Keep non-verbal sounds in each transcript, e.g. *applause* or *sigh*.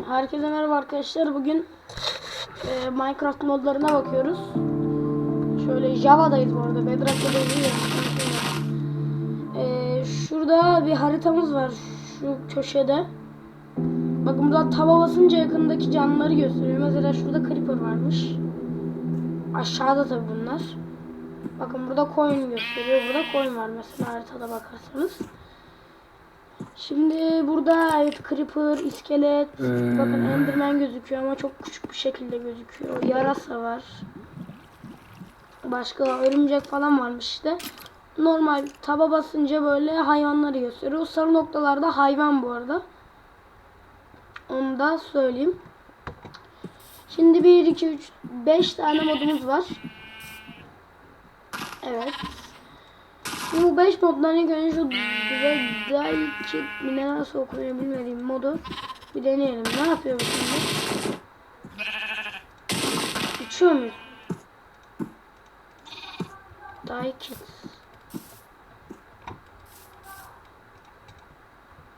Herkese merhaba arkadaşlar. Bugün e, Minecraft modlarına bakıyoruz. Şöyle Java'dayız bu arada. Bedrock'ta değil. E, şurada bir haritamız var. Şu köşede. Bakın burada taba basınca yakındaki canlıları gösteriyor. Mesela şurada Creeper varmış. Aşağıda tabi bunlar. Bakın burada coin gösteriyor. Burada coin var mesela haritada bakarsanız. Şimdi burada evet Creeper, iskelet, Ee. bakın Enderman gözüküyor ama çok küçük bir şekilde gözüküyor. Yarasa var. Başka örümcek falan varmış işte. Normal taba basınca böyle hayvanları gösteriyor. O sarı noktalarda hayvan bu arada. Onu da söyleyeyim. Şimdi 1, 2, 3, 5 tane modumuz var. Evet. Bu 5 moddan ilk önce şu Dreadkit mi ne nasıl okunuyor bilmediğim modu bir deneyelim. Ne yapıyor bu şimdi? Uçuyor muyuz? Daikit.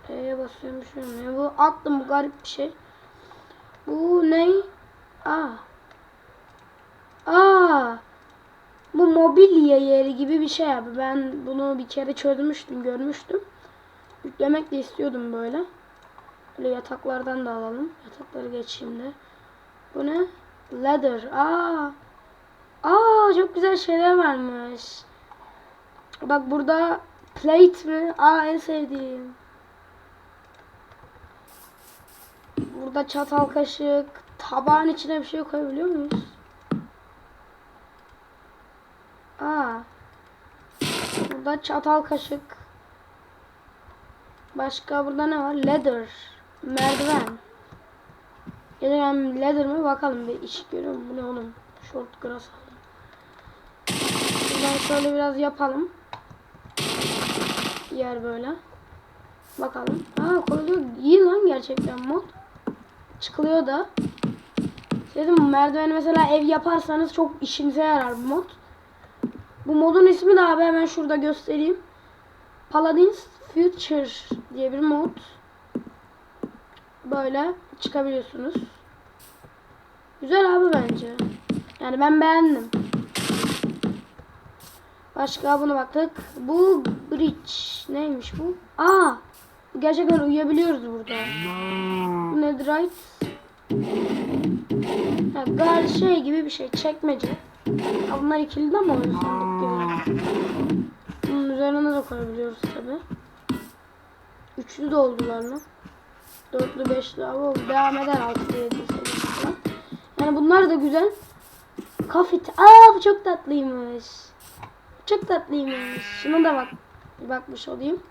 E'ye basıyorum bir şey olmuyor. Bu attım bu garip bir şey. Bu ne? Aa. Bu mobilya yeri gibi bir şey abi. Ben bunu bir kere çözmüştüm, görmüştüm. Yüklemek de istiyordum böyle. Böyle yataklardan da alalım. Yatakları geçeyim de. Bu ne? Leather. Aa. Aa çok güzel şeyler varmış. Bak burada plate mi? Aa en sevdiğim. Burada çatal kaşık. Tabağın içine bir şey koyabiliyor muyuz? Aa. Burada çatal kaşık. Başka burada ne var? Leather. Merdiven. Gelen leather mi? Bakalım bir iş görüyor mu? Bu ne oğlum? Short grass aldım. Buradan şöyle biraz yapalım. Yer böyle. Bakalım. Aa koridor iyi lan gerçekten mod. Çıkılıyor da. Dedim merdiveni mesela ev yaparsanız çok işinize yarar bu mod. Bu modun ismi de abi hemen şurada göstereyim. Paladins Future diye bir mod. Böyle çıkabiliyorsunuz. Güzel abi bence. Yani ben beğendim. Başka buna baktık. Bu bridge. Neymiş bu? Aa! Gerçekten uyuyabiliyoruz burada. Bu netherite. Ha, gal şey gibi bir şey. Çekmece. Bunlar ikili ama oluyor sandık gibi. Bunun üzerine de koyabiliyoruz tabi. Üçlü de oldular lan. Dörtlü, beşli oldu. Devam eder altılı, yedili, sekizli falan. Yani bunlar da güzel. Kafit. Aa bu çok tatlıymış. Çok tatlıymış. Şuna da bak. Bir bakmış olayım.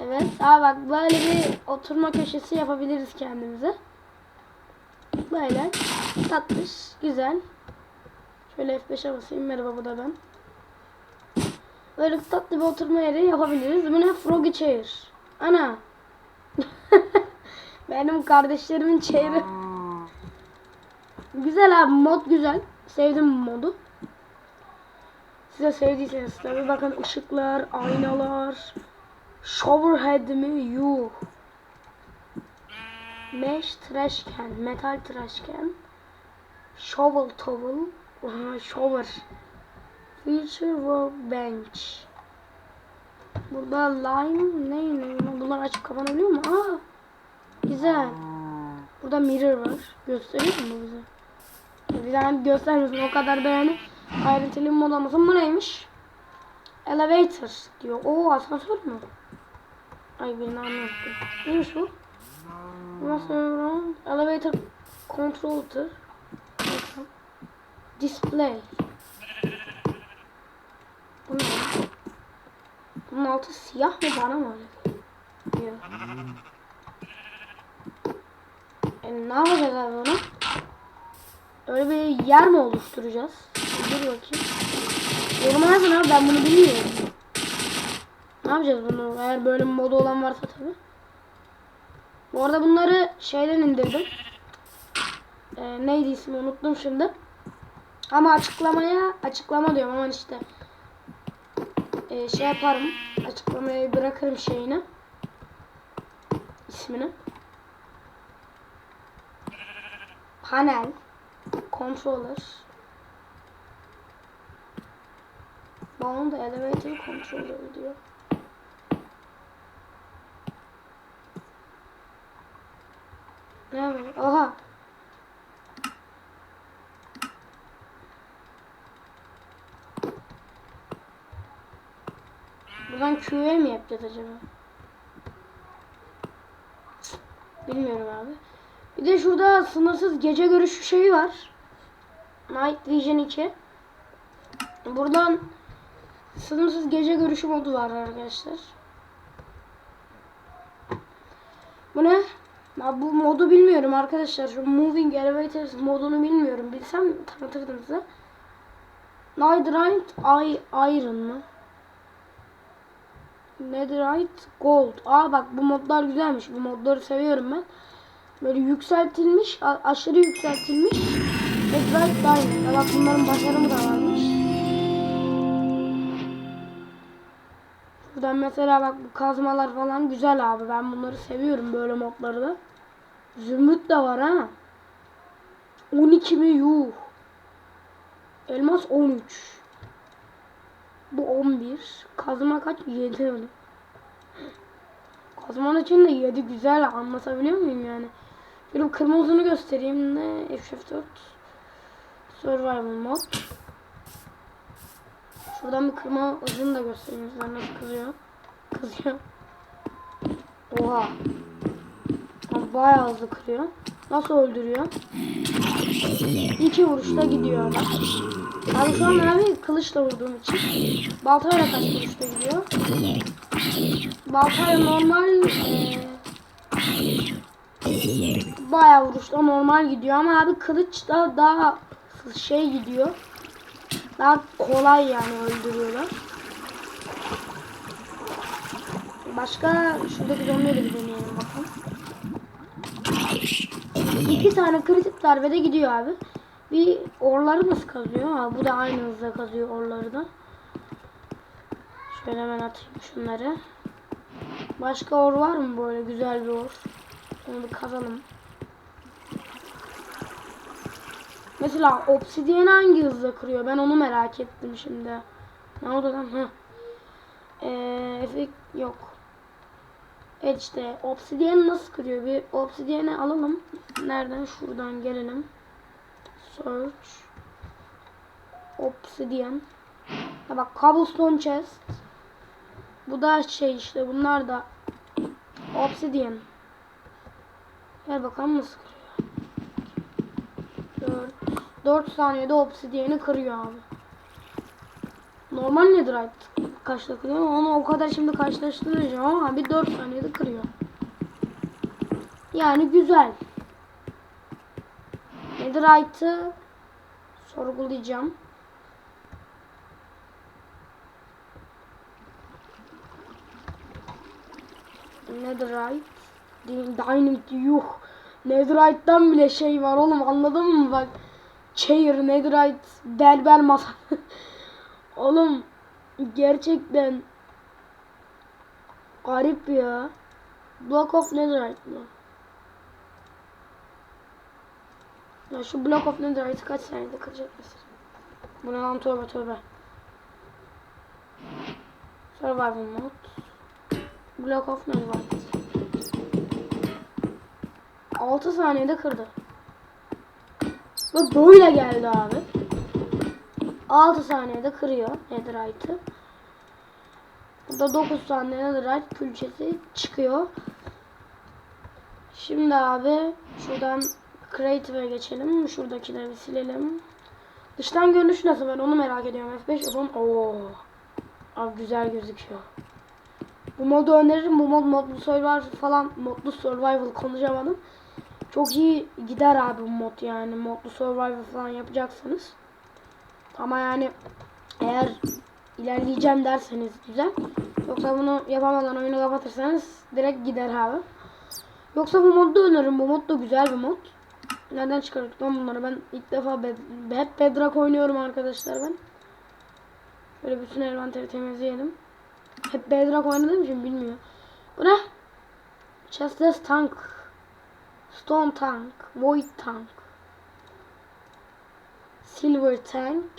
Evet. Aa bak böyle bir oturma köşesi yapabiliriz kendimize. Böyle. Tatlış. Güzel. Şöyle F5'e basayım. Merhaba bu da ben. Böyle tatlı bir oturma yeri yapabiliriz. Bu ne? Froggy Chair. Ana. *laughs* Benim kardeşlerimin chair'i. güzel abi. Mod güzel. Sevdim modu. Size sevdiyseniz tabi bakın ışıklar, aynalar. Showerhead mi? Yuh. Mesh trash can, metal trash can. Shovel towel. Aha, shower. Future workbench. Burada lime ne ne? Bunlar açıp kapanabiliyor mu? Aa, güzel. Burada mirror var. Gösteriyor mu bize? Bir tane göstermiyorsun o kadar da yani ayrıntılı mod olmasın. Bu neymiş? Elevator diyor. Oo asansör mü? Ay beni anlattı. Neymiş bu? Nasıl Elevator controller. Display. Bu ne? Bunun altı siyah mı bana mı öyle? Diyor. E, ne yapacağız abi onu? Öyle bir yer mi oluşturacağız? Dur bakayım. Yoruma yazın abi ben bunu bilmiyorum. Ne yapacağız bunu? Eğer böyle bir modu olan varsa tabi. Bu arada bunları şeyden indirdim. Ee, neydi ismi unuttum şimdi. Ama açıklamaya açıklama diyorum ama işte ee, şey yaparım. Açıklamaya bırakırım şeyini. ismini. Panel. Controller. Bağımlı da elevator controller diyor. Ne yapıyor? Aha. Buradan Q'ye mi yapacağız acaba? Bilmiyorum abi. Bir de şurada sınırsız gece görüşü şeyi var. Night Vision 2. Buradan sınırsız gece görüşü modu var arkadaşlar. Bu ne? Ben bu modu bilmiyorum arkadaşlar. Şu Moving Elevators modunu bilmiyorum. Bilsem tanıtırdım size. Netherite Ay Iron mı? Netherite Gold. Aa bak bu modlar güzelmiş. Bu modları seviyorum ben. Böyle yükseltilmiş, aşırı yükseltilmiş. Netherite Diamond. Ya bak bunların başarımı da varmış. Şuradan mesela bak bu kazmalar falan güzel abi. Ben bunları seviyorum böyle modları da. Zümrüt de var ha. 12 mi yuh. Elmas 13. Bu 11. Kazma kaç? 7 öyle. Kazmanın içinde 7 güzel anlatabiliyor muyum yani? Şöyle kırmızını göstereyim ne? F4 Survival mod. Şuradan bir kırma hızını da göstereyim size nasıl kızıyor. Kızıyor. Oha. Bayağı hızlı kırıyor. Nasıl öldürüyor? İki vuruşta gidiyor adam. Abi şu an abi kılıçla vurduğum için. Baltayla kaç vuruşta gidiyor? Baltayla normal eee bayağı vuruşta normal gidiyor ama abi kılıç da daha şey gidiyor. Daha kolay yani öldürüyorlar. Başka şuradaki zombiye de bir deneyelim bakalım. İki tane kritik darbede gidiyor abi. Bir orları nasıl kazıyor? Ha, bu da aynı hızla kazıyor orları da. Şöyle hemen atayım şunları. Başka or var mı böyle güzel bir or? Onu bir kazalım. Mesela obsidiyeni hangi hızla kırıyor? Ben onu merak ettim şimdi. Ne oldu lan? Hı. Ee, efekt yok. Evet işte obsidiyeni nasıl kırıyor? Bir obsidiyeni alalım. Nereden? Şuradan gelelim. Search. Obsidian. Ha bak cobblestone chest. Bu da şey işte bunlar da obsidian. Gel bakalım nasıl kırıyor. 4, 4 saniyede obsidiyeni kırıyor abi. Normal netherite kaçta kırıyor onu o kadar şimdi karşılaştıracağım ama bir 4 saniyede kırıyor. Yani güzel. Netherite'ı sorgulayacağım. Netherite Dy- Dynamite yuh. Netherite'dan bile şey var oğlum anladın mı bak. Chair, Netherite, berber masa. *laughs* oğlum gerçekten garip ya. Block of Netherite mı? Ya şu Block of Netherite'ı kaç saniyede kıracak mesela? Bu ne lan tövbe tövbe. Survival mode. Block of Netherite. 6 saniyede kırdı. Ve böyle geldi abi. 6 saniyede kırıyor Netherite'ı. Burada 9 saniyede Netherite külçesi çıkıyor. Şimdi abi şuradan Creative'e geçelim. Şuradakileri silelim. Dıştan görünüş nasıl ben onu merak ediyorum. F5 yapalım. Oo. Abi güzel gözüküyor. Bu modu öneririm. Bu mod modlu survival falan modlu survival konuşamadım. Çok iyi gider abi bu mod yani. Modlu survival falan yapacaksanız. Ama yani eğer ilerleyeceğim derseniz güzel. Yoksa bunu yapamadan oyunu kapatırsanız direkt gider abi. Yoksa bu modda öneririm. Bu mod da güzel bir mod. Nereden çıkarttık lan bunları? Ben ilk defa bed hep Bedrock oynuyorum arkadaşlar ben. Böyle bütün envanteri temizleyelim. Hep Bedrock oynadığım için bilmiyor. Bu ne? Chestless Tank. Stone Tank. Void Tank. Silver Tank.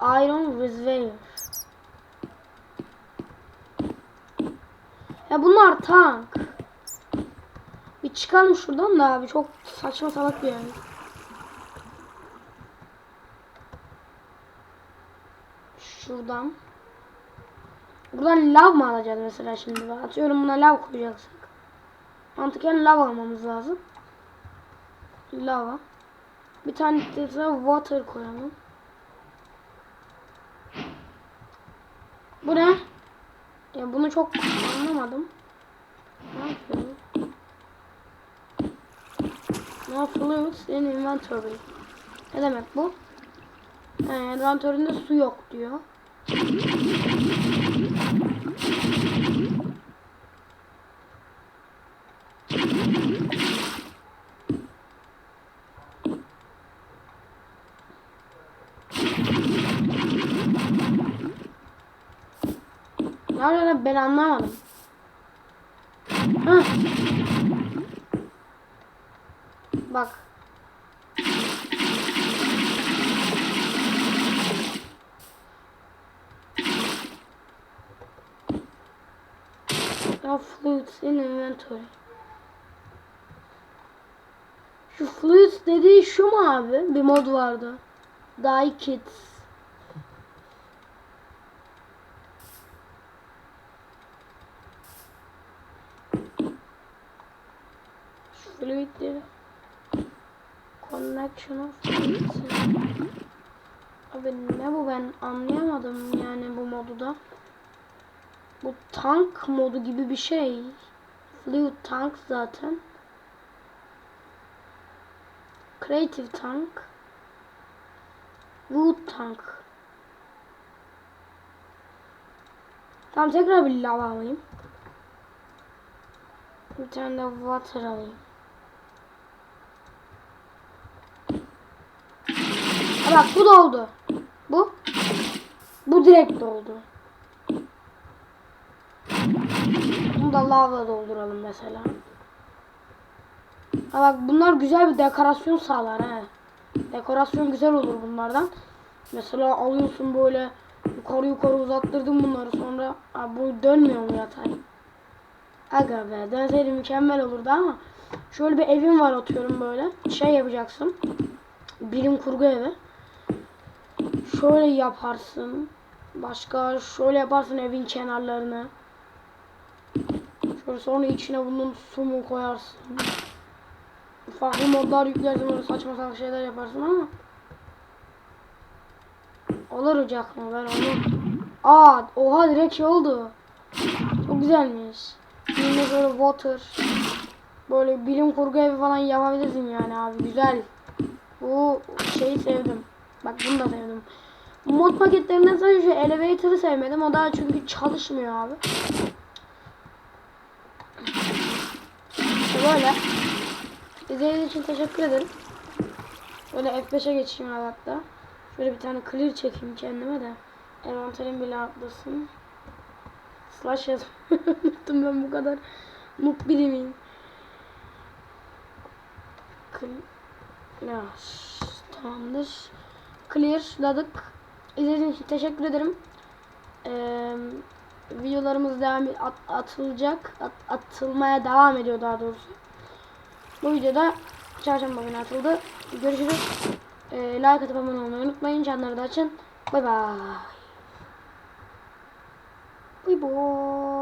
Iron Reservoir. Ya bunlar tank. Bir çıkalım şuradan da abi çok saçma salak bir yer. Şuradan. Buradan lav mı alacağız mesela şimdi? Atıyorum buna lav koyacaksak. Mantıken lav almamız lazım. Lava. Bir tane de water koyalım. Bu ne? Ya bunu çok anlamadım. Ne yapıyorum? Fluids in inventory. Ne demek bu? Ee, envantöründe su yok diyor. Nerede ben anlamadım. Hah. Bak. Ya fluids in inventory. Şu fluids dediği şu mu abi? Bir mod vardı. Die Kids. Fluidleri. Connection. Abi ne bu ben anlayamadım yani bu modu da. Bu tank modu gibi bir şey. Fluid tank zaten. Creative tank. Wood tank. Tamam tekrar bir lava alayım. Bir tane de water alayım. Bak bu doldu. Bu. Bu direkt doldu. Bunu da lava dolduralım mesela. Ha bak bunlar güzel bir dekorasyon sağlar he. Dekorasyon güzel olur bunlardan. Mesela alıyorsun böyle yukarı yukarı uzattırdın bunları sonra ha, bu dönmüyor mu yatay? Aga be dönseydi mükemmel olurdu ama şöyle bir evim var atıyorum böyle. Şey yapacaksın. Bilim kurgu evi. Şöyle yaparsın. Başka şöyle yaparsın evin kenarlarını. Şöyle sonra içine bunun su koyarsın. Farklı modlar yüklersin böyle saçma salak şeyler yaparsın ama. Olur ocak mı ben onu. Aa oha direkt şey oldu. Çok güzelmiş. Yine böyle water. Böyle bilim kurgu evi falan yapabilirsin yani abi güzel. Bu şeyi sevdim. Bak bunu da sevdim. Mod paketlerinden sadece elevator'ı sevmedim. O da çünkü çalışmıyor abi. İşte böyle. İzlediğiniz için teşekkür ederim. Böyle F5'e geçeyim hatta. Şöyle bir tane clear çekeyim kendime de. Envanterim bile atlasın. Slash yaz. *laughs* Unuttum ben bu kadar. Noob biri miyim? Clear. Tamamdır. Clear'ladık. İzlediğiniz için teşekkür ederim. Ee, videolarımız devam at, atılacak. At, atılmaya devam ediyor daha doğrusu. Bu videoda çarşamba günü atıldı. Görüşürüz. Ee, like atıp abone olmayı unutmayın. Canları da açın. Bay bay. Bay bay.